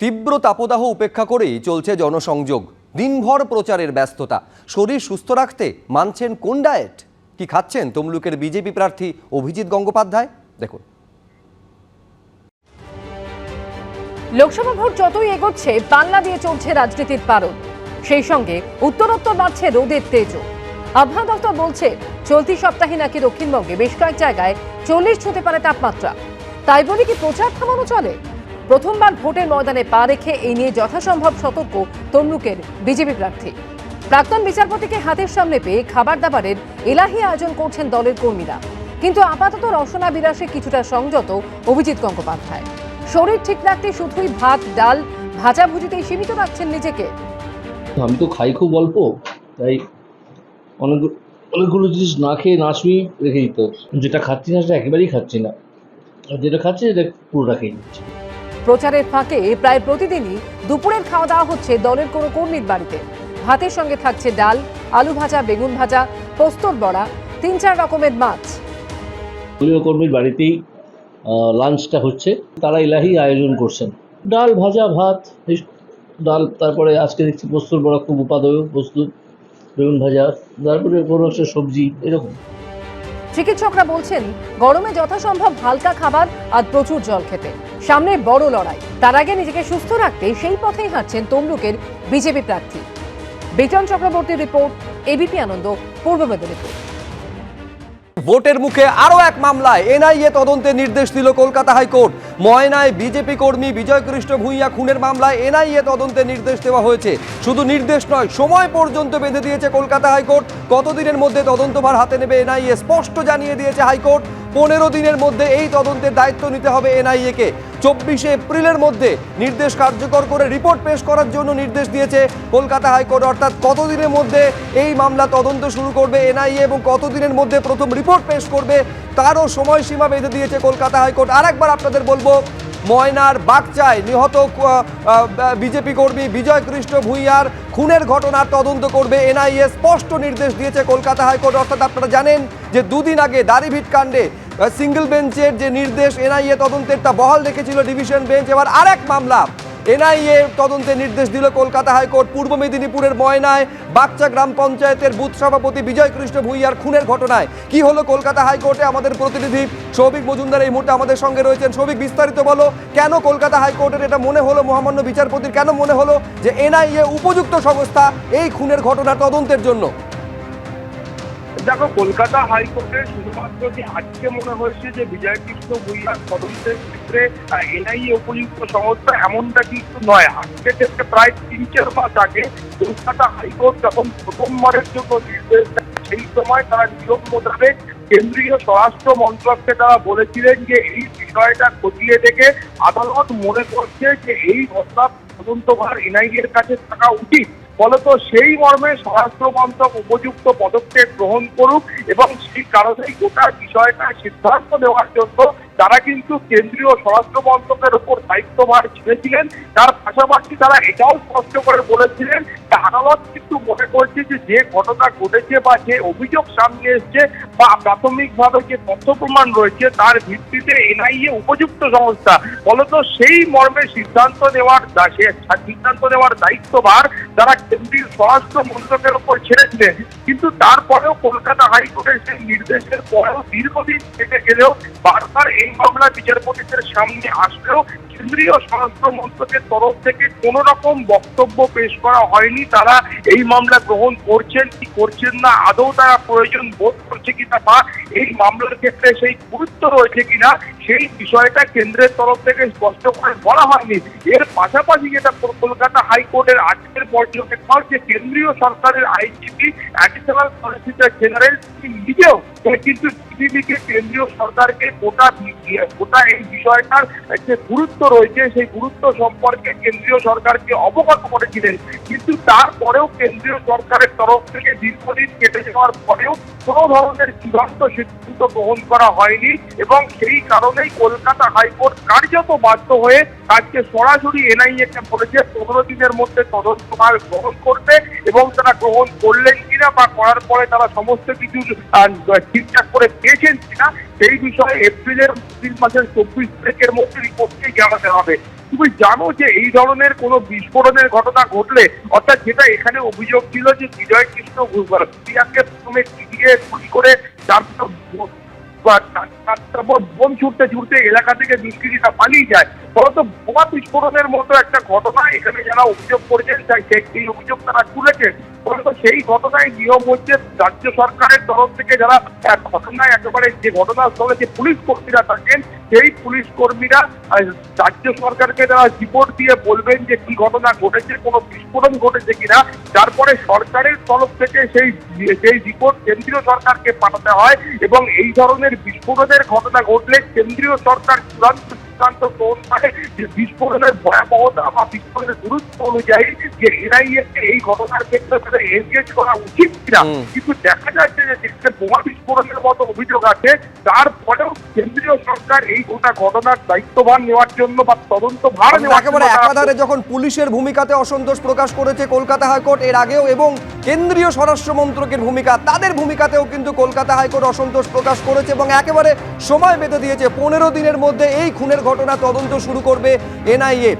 তীব্র তাপদাহ উপেক্ষা করেই চলছে জনসংযোগ। দিনভর প্রচারের ব্যস্ততা। শরীর সুস্থ রাখতে মানছেন কোন ডায়েট? কি খাচ্ছেন তমলুকের বিজেপি প্রার্থী অভিজিৎ গঙ্গোপাধ্যায়? দেখুন। লোকসভা ভোট যতই এগোচ্ছে, বাংলা দিয়ে চলছে রাজনীতির পারদ। সেই সঙ্গে উত্তরোত্তর বাড়ছে রোদের তেজও আবহাওয়া দপ্তর বলছে, চলতি সপ্তাহে নাকি দক্ষিণবঙ্গে বেশ কয়েক জায়গায় চল্লিশ ছুঁতে পারে তাপমাত্রা। তাই বলে কি প্রচার থামানো চলে? প্রথমবার ভোটের ময়দানে পা রেখে এই নিয়ে যথাসম্ভব সতর্ক তমলুকের বিজেপি প্রার্থী। প্রাক্তন বিচারপতিকে হাতের সামনে পেয়ে খাবার দাবারের এলাহি আয়োজন করছেন দলের কর্মীরা। কিন্তু আপাতত রসনা বিলাসে কিছুটা সংযত অভিজিৎ গঙ্গোপাধ্যায়। শরীর ঠিক রাখতে শুধুই ভাত, ডাল ভাজা ভুজিতেই সীমিত রাখছেন নিজেকে। আমি তো খাই খুব অল্প, তাই অনেক অনেকগুলো জিনিস না খেয়ে না শুয়ে রেখে দিতে। যেটা খাচ্ছি না সেটা একেবারেই খাচ্ছি না। আর যেটা খাচ্ছি সেটা পুরোটা খেয়ে নিচ্ছি। প্রচারের ফাঁকে প্রায় প্রতিদিনই দুপুরের খাওয়া দাওয়া হচ্ছে দলের কোনো কর্মীর বাড়িতে। ভাতের সঙ্গে থাকছে ডাল আলু ভাজা বেগুন ভাজা পোস্তর বড়া তিন চার রকমের মাছ। দলীয় কর্মীর বাড়িতেই লাঞ্চটা হচ্ছে। তারা ইলাহি আয়োজন করছেন। ডাল ভাজা ভাত ডাল তারপরে আজকে দেখছি পোস্তর বড়া খুব উপাদেয় বস্তু বেগুন ভাজা তারপরে কোনো একটা সবজি এরকম। চিকিৎসকরা বলছেন গরমে যথাসম্ভব হালকা খাবার আর প্রচুর জল খেতে। সামনে বড় লড়াই। তার আগে নিজেকে সুস্থ রাখতে সেই পথেই হাঁটছেন তমলুকের বিজেপি প্রার্থী। বিজন চক্রবর্তীর রিপোর্ট এবিপি আনন্দ, পূর্ব মেদিনীপুর। ভোটের মুখে আরও এক মামলায় এনআইএ তদন্তের নির্দেশ দিল কলকাতা হাইকোর্ট। ময়নায় বিজেপি কর্মী বিজয় কৃষ্ণ ভূঁইয়া খুনের মামলায় এনআইএ তদন্তের নির্দেশ দেওয়া হয়েছে। শুধু নির্দেশ নয়, সময় পর্যন্ত বেঁধে দিয়েছে কলকাতা হাইকোর্ট। কতদিনের মধ্যে তদন্তভার হাতে নেবে এনআইএ, স্পষ্ট জানিয়ে দিয়েছে হাইকোর্ট। পনেরো দিনের মধ্যে এই তদন্তের দায়িত্ব নিতে হবে এনআইএকে। চব্বিশে এপ্রিলের মধ্যে নির্দেশ কার্যকর করে রিপোর্ট পেশ করার জন্য নির্দেশ দিয়েছে কলকাতা হাইকোর্ট। অর্থাৎ কতদিনের মধ্যে এই মামলা তদন্ত শুরু করবে এনআইএ এবং কতদিনের মধ্যে প্রথম রিপোর্ট পেশ করবে তারও সময়সীমা বেঁধে দিয়েছে কলকাতা হাইকোর্ট। আরেকবার আপনাদের বলব, ময়নার বাগচায় নিহত বিজেপি কর্মী বিজয় কৃষ্ণ ভূঁইয়ার খুনের ঘটনার তদন্ত করবে এনআইএ। স্পষ্ট নির্দেশ দিয়েছে কলকাতা হাইকোর্ট। অর্থাৎ আপনারা জানেন যে দুদিন আগে দাড়িভিট কাণ্ডে সিঙ্গেল বেঞ্চের যে নির্দেশ, এনআইএ তদন্তের তা বহাল রেখেছিল ডিভিশন বেঞ্চ। এবার আরেক মামলা, এনআইএ তদন্তের নির্দেশ দিল কলকাতা হাইকোর্ট, পূর্ব মেদিনীপুরের ময়নায় বাগচা গ্রাম পঞ্চায়েতের বুথ সভাপতি বিজয় কৃষ্ণ ভূঁইয়ার খুনের ঘটনায়। কি হলো কলকাতা হাইকোর্টে? আমাদের প্রতিনিধি সৌভিক মজুমদার এই মুহূর্তে আমাদের সঙ্গে রয়েছেন। সৌভিক, বিস্তারিত বলো, কেন কলকাতা হাইকোর্টের এটা মনে হলো? মহামান্য বিচারপতির কেন মনে হলো যে এনআইএ উপযুক্ত সংস্থা এই খুনের ঘটনা তদন্তের জন্য? দেখো, কলকাতা হাইকোর্টের শুধুমাত্র যে আজকে মনে হয়েছে যে বিজয় কৃষ্ণ ভূঁইয়ার তদন্তের ক্ষেত্রে এনআইএ উপযুক্ত সংস্থা এমনটা কিন্তু নয়। আজকে থেকে প্রায় তিন চার মাস আগে কলকাতা হাইকোর্ট যখন প্রথমবারের জন্য নির্দেশ সেই সময় তারা নিয়ম মোতাবেক কেন্দ্রীয় স্বরাষ্ট্র মন্ত্রককে তারা বলেছিলেন যে এই বিষয়টা খতিয়ে দেখে আদালত মনে করছে যে এই ঘটনা তদন্তভার এনআইএ এর কাছে থাকা উচিত। ফলত সেই মর্মে স্বরাষ্ট্রমন্ত্রক উপযুক্ত পদক্ষেপ গ্রহণ করুক এবং সেই কারণেই গোটা বিষয়টা সিদ্ধান্ত নেওয়ার জন্য তারা কিন্তু কেন্দ্রীয় স্বরাষ্ট্র মন্ত্রকের উপর দায়িত্বভার ছেড়েছিলেন। তার পাশাপাশি তারা এটাও স্পষ্ট করে বলেছিলেন আদালত কিন্তু মনে করছে যে যে ঘটনা ঘটেছে বা যে অভিযোগ সামনে এসছে বা প্রাথমিকভাবে যে তথ্য প্রমাণ রয়েছে, তার ভিত্তিতে এনআইএ উপযুক্ত সংস্থা, ফলত সেই মর্মে সিদ্ধান্ত নেওয়ার সিদ্ধান্ত নেওয়ার দায়িত্বভার তারা কেন্দ্রীয় স্বরাষ্ট্র মন্ত্রকের উপর ছেড়েছিলেন। কিন্তু তারপরেও কলকাতা হাইকোর্টের সেই নির্দেশের পরেও দীর্ঘদিন থেকে গেলেও বারবার এই মামলা বিচারপতিদের সামনে আসলেও কেন্দ্রীয় স্বরাষ্ট্র মন্ত্রকের তরফ থেকে কোনো রকম বক্তব্য পেশ করা হয়নি। তারা এই মামলা গ্রহণ করছেন, কি করছেন না, আদৌ তারা প্রয়োজন বোধ করছে কিনা বা এই মামলার ক্ষেত্রে সেই গুরুত্ব রয়েছে কিনা সেই বিষয়টা কেন্দ্রের তরফ থেকে স্পষ্ট করে বলা হয়নি। এর পাশাপাশি যেটা কলকাতা হাইকোর্টের আজকের পর্যবেক্ষণ যে কেন্দ্রীয় সরকারের আইজিপি অ্যাডিশনাল সলিসিটর জেনারেল তিনি নিজেও কিন্তু বিজেপিকে কেন্দ্রীয় সরকারকে গোটা গোটা এই বিষয়টার যে গুরুত্ব রয়েছে, সেই গুরুত্ব সম্পর্কে কেন্দ্রীয় সরকারকে অবগত করেছিলেন। কিন্তু তারপরেও কেন্দ্রীয় সরকারের তরফ থেকে দীর্ঘদিন কেটে যাওয়ার পরেও কোনো ধরনের চূড়ান্ত সিদ্ধান্ত গ্রহণ করা হয়নি এবং সেই কারণেই কলকাতা হাইকোর্ট কার্যত বাধ্য হয়ে আজকে সরাসরি এনআইএ কে বলেছে, পনেরো দিনের মধ্যে তদন্তভার গ্রহণ করতে এবং তারা গ্রহণ করলেন কিনা বা করার পরে তারা সমস্ত কিছু ঠিকঠাক করে পেয়েছেন কিনা, সেই বিষয়ে এপ্রিলের তিন মাসের চব্বিশ তারিখের মধ্যে রিপোর্টকে জানাতে হবে। তুমি জানো যে এই ধরনের কোনো বিস্ফোরণের ঘটনা ঘটলে, অর্থাৎ যেটা এখানে অভিযোগ ছিল যে বিজয় কৃষ্ণ প্রথমে দিয়ে গুলি করে তারপর বোম ছুটতে ছুটতে এলাকা থেকে দুষ্কৃতীরা পালিয়ে যায়। ফলত বোমা বিস্ফোরণের মতো একটা ঘটনা এখানে যারা অভিযোগ করেছেন সেই অভিযোগ তারা তুলেছেন। ফলত সেই ঘটনায় হচ্ছে রাজ্য সরকারের তরফ থেকে যারা আহ, ঘটনায় একেবারে যে ঘটনাস্থলে যে পুলিশ কর্মীরা থাকেন সেই পুলিশ কর্মীরা রাজ্য সরকারকে তারা রিপোর্ট দিয়ে বলবেন যে কি ঘটনা ঘটেছে কোনো বিস্ফোরণ ঘটেছে কিনা। তারপরে সরকারের তরফ থেকে সেই সেই রিপোর্ট কেন্দ্রীয় সরকারকে পাঠাতে হয় এবং এই ধরনের বিস্ফোরণের ঘটনা ঘটলে কেন্দ্রীয় সরকার চূড়ান্ত গ্রহণ করে যে বিস্ফোরণের ভয়াবহতা বা বিস্ফোরণের গুরুত্ব অনুযায়ী যে এনআইএ এই ঘটনার ক্ষেত্রে তাদের এনগেজ করা উচিত কিনা কিন্তু দেখা যাচ্ছে যে যেখানে বোমা বিস্ফোরণের মতো অভিযোগ আছে। তারপরেও কেন্দ্রীয় সরকার এই গোটা ঘটনার দায়িত্বভার নেওয়ার জন্য বা তদন্ত ভার একেবারে একাধারে যখন পুলিশের ভূমিকাতে অসন্তোষ প্রকাশ করেছে কলকাতা হাইকোর্ট এর আগেও এবং কেন্দ্রীয় স্বরাষ্ট্র মন্ত্রকের ভূমিকা তাদের ভূমিকাতেও কিন্তু কলকাতা হাইকোর্ট অসন্তোষ প্রকাশ করেছে এবং একেবারে সময় বেঁধে দিয়েছে। পনেরো দিনের মধ্যে এই খুনের ঘটনা তদন্ত শুরু করবে এনআইএ।